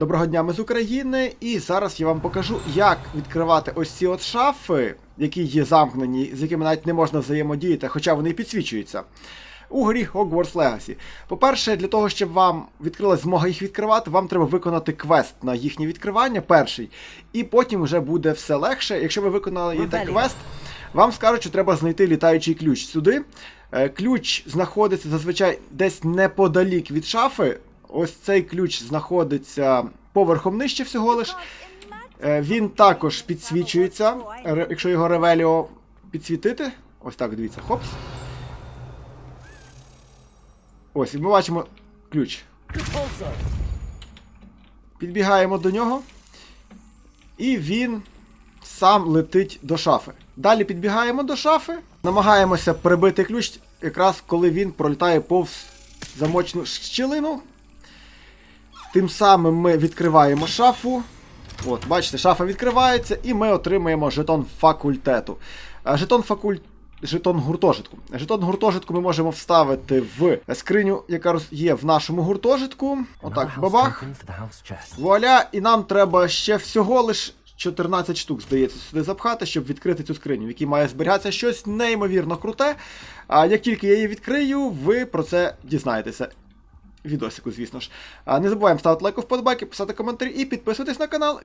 Доброго дня, ми з України, і зараз я вам покажу, як відкривати ось ці от шафи, які є замкнені, з якими навіть не можна взаємодіяти, хоча вони і підсвічуються. У грі Hogwarts Legacy. По-перше, для того, щоб вам відкрилась змога їх відкривати, вам треба виконати квест на їхнє відкривання, перший, і потім вже буде все легше. Якщо ви виконали Ревелія. квест, вам скажуть, що треба знайти літаючий ключ сюди. Е, Ключ знаходиться зазвичай десь неподалік від шафи. Ось цей ключ знаходиться поверхом нижче всього лиш. Е, Він також підсвічується, якщо його ревеліо підсвітити. Ось так, дивіться, хопс. Ось, і ми бачимо ключ. Підбігаємо до нього. І він сам летить до шафи. Далі підбігаємо до шафи, намагаємося прибити ключ, якраз коли він пролітає повз замочну щілину. Тим самим ми відкриваємо шафу. От, бачите, шафа відкривається, і ми отримаємо жетон факультету. Жетон факуль... Жетон гуртожитку. Жетон гуртожитку ми можемо вставити в скриню, яка є в нашому гуртожитку. Отак, бабах. Вуаля, і нам треба ще всього лиш 14 штук, здається, сюди запхати, щоб відкрити цю скриню, в якій має зберігатися щось неймовірно круте. А як тільки я її відкрию, ви про це дізнаєтеся. Відосику, звісно ж. Не забуваємо ставити лайк, вподобайки, писати коментарі і підписуватись на канал.